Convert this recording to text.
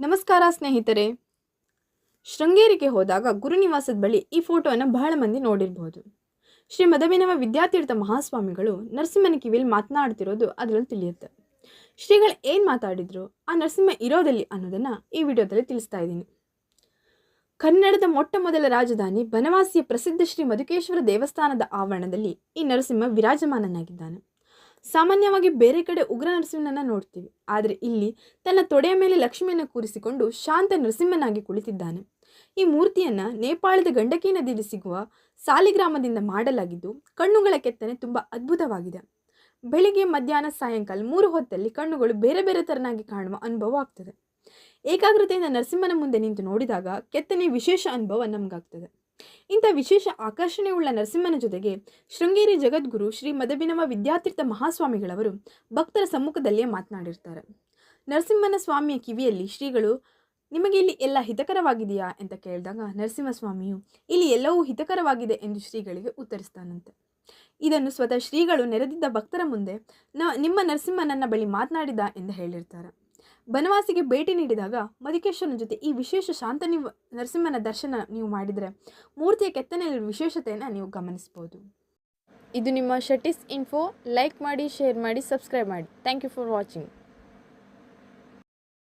ನಮಸ್ಕಾರ ಸ್ನೇಹಿತರೆ. ಶೃಂಗೇರಿಗೆ ಹೋದಾಗ ಗುರುನಿವಾಸದ ಬಳಿ ಈ ಫೋಟೋವನ್ನು ಬಹಳ ಮಂದಿ ನೋಡಿರಬಹುದು. ಶ್ರೀ ಮದವಿನವ ವಿದ್ಯಾತೀರ್ಥ ಮಹಾಸ್ವಾಮಿಗಳು ನರಸಿಂಹನ ಕಿವಿಯಲ್ಲಿ ಮಾತನಾಡ್ತಿರೋದು ಅದರಲ್ಲಿ ತಿಳಿಯುತ್ತೆ. ಶ್ರೀಗಳು ಏನು ಮಾತಾಡಿದ್ರು? ಆ ನರಸಿಂಹ ಇರೋದಲ್ಲಿ ಅನ್ನೋದನ್ನು ಈ ವಿಡಿಯೋದಲ್ಲಿ ತಿಳಿಸ್ತಾ ಇದ್ದೀನಿ. ಕನ್ನಡದ ಮೊಟ್ಟ ಮೊದಲ ರಾಜಧಾನಿ ಬನವಾಸಿಯ ಪ್ರಸಿದ್ಧ ಶ್ರೀ ಮಧುಕೇಶ್ವರ ದೇವಸ್ಥಾನದ ಆವರಣದಲ್ಲಿ ಈ ನರಸಿಂಹ ವಿರಾಜಮಾನನಾಗಿದ್ದಾನೆ. ಸಾಮಾನ್ಯವಾಗಿ ಬೇರೆ ಕಡೆ ಉಗ್ರ ನರಸಿಂಹನನ್ನ ನೋಡ್ತೀವಿ. ಆದರೆ ಇಲ್ಲಿ ತನ್ನ ತೊಡೆಯ ಮೇಲೆ ಲಕ್ಷ್ಮಿಯನ್ನು ಕೂರಿಸಿಕೊಂಡು ಶಾಂತ ನರಸಿಂಹನಾಗಿ ಕುಳಿತಿದ್ದಾನೆ. ಈ ಮೂರ್ತಿಯನ್ನ ನೇಪಾಳದ ಗಂಡಕಿ ನದಿಯಲ್ಲಿ ಸಿಗುವ ಸಾಲಿಗ್ರಾಮದಿಂದ ಮಾಡಲಾಗಿದ್ದು ಕಣ್ಣುಗಳ ಕೆತ್ತನೆ ತುಂಬ ಅದ್ಭುತವಾಗಿದೆ. ಬೆಳಿಗ್ಗೆ ಮಧ್ಯಾಹ್ನ ಸಾಯಂಕಾಲ ಮೂರು ಹೊತ್ತಲ್ಲಿ ಕಣ್ಣುಗಳು ಬೇರೆ ಬೇರೆ ಥರನಾಗಿ ಕಾಣುವ ಅನುಭವ ಆಗ್ತದೆ. ಏಕಾಗ್ರತೆಯಿಂದ ನರಸಿಂಹನ ಮುಂದೆ ನಿಂತು ನೋಡಿದಾಗ ಕೆತ್ತನೆ ವಿಶೇಷ ಅನುಭವ ನಮಗಾಗ್ತದೆ. ಇಂಥ ವಿಶೇಷ ಆಕರ್ಷಣೆಯುಳ್ಳ ನರಸಿಂಹನ ಜೊತೆಗೆ ಶೃಂಗೇರಿ ಜಗದ್ಗುರು ಶ್ರೀ ಮದಭಿನವ ವಿದ್ಯಾತೀರ್ಥ ಮಹಾಸ್ವಾಮಿಗಳವರು ಭಕ್ತರ ಸಮ್ಮುಖದಲ್ಲಿಯೇ ಮಾತನಾಡಿರ್ತಾರೆ. ನರಸಿಂಹನ ಸ್ವಾಮಿಯ ಕಿವಿಯಲ್ಲಿ ಶ್ರೀಗಳು, ನಿಮಗೆ ಇಲ್ಲಿ ಎಲ್ಲ ಹಿತಕರವಾಗಿದೆಯಾ? ಅಂತ ಕೇಳಿದಾಗ, ನರಸಿಂಹಸ್ವಾಮಿಯು, ಇಲ್ಲಿ ಎಲ್ಲವೂ ಹಿತಕರವಾಗಿದೆ ಎಂದು ಶ್ರೀಗಳಿಗೆ ಉತ್ತರಿಸ್ತಾನಂತೆ. ಇದನ್ನು ಸ್ವತಃ ಶ್ರೀಗಳು ನೆರೆದಿದ್ದ ಭಕ್ತರ ಮುಂದೆ, ನ, ನಿಮ್ಮ ನರಸಿಂಹ ನನ್ನ ಬಳಿ ಮಾತನಾಡಿದ ಎಂದು ಹೇಳಿರ್ತಾರೆ. ಬನವಾಸಿಗೆ ಭೇಟಿ ನೀಡಿದಾಗ ಮಧುಕೇಶ್ವರನ ಜೊತೆ ಈ ವಿಶೇಷ ಶಾಂತ ನೀವು ನರಸಿಂಹನ ದರ್ಶನ ನೀವು ಮಾಡಿದರೆ ಮೂರ್ತಿಯ ಕೆತ್ತನೆಯಲ್ಲಿ ವಿಶೇಷತೆಯನ್ನು ನೀವು ಗಮನಿಸ್ಬೋದು. ಇದು ನಿಮ್ಮ ಶಟಿಸ್ ಇನ್ಫೋ. ಲೈಕ್ ಮಾಡಿ, ಶೇರ್ ಮಾಡಿ, ಸಬ್ಸ್ಕ್ರೈಬ್ ಮಾಡಿ. Thank you for watching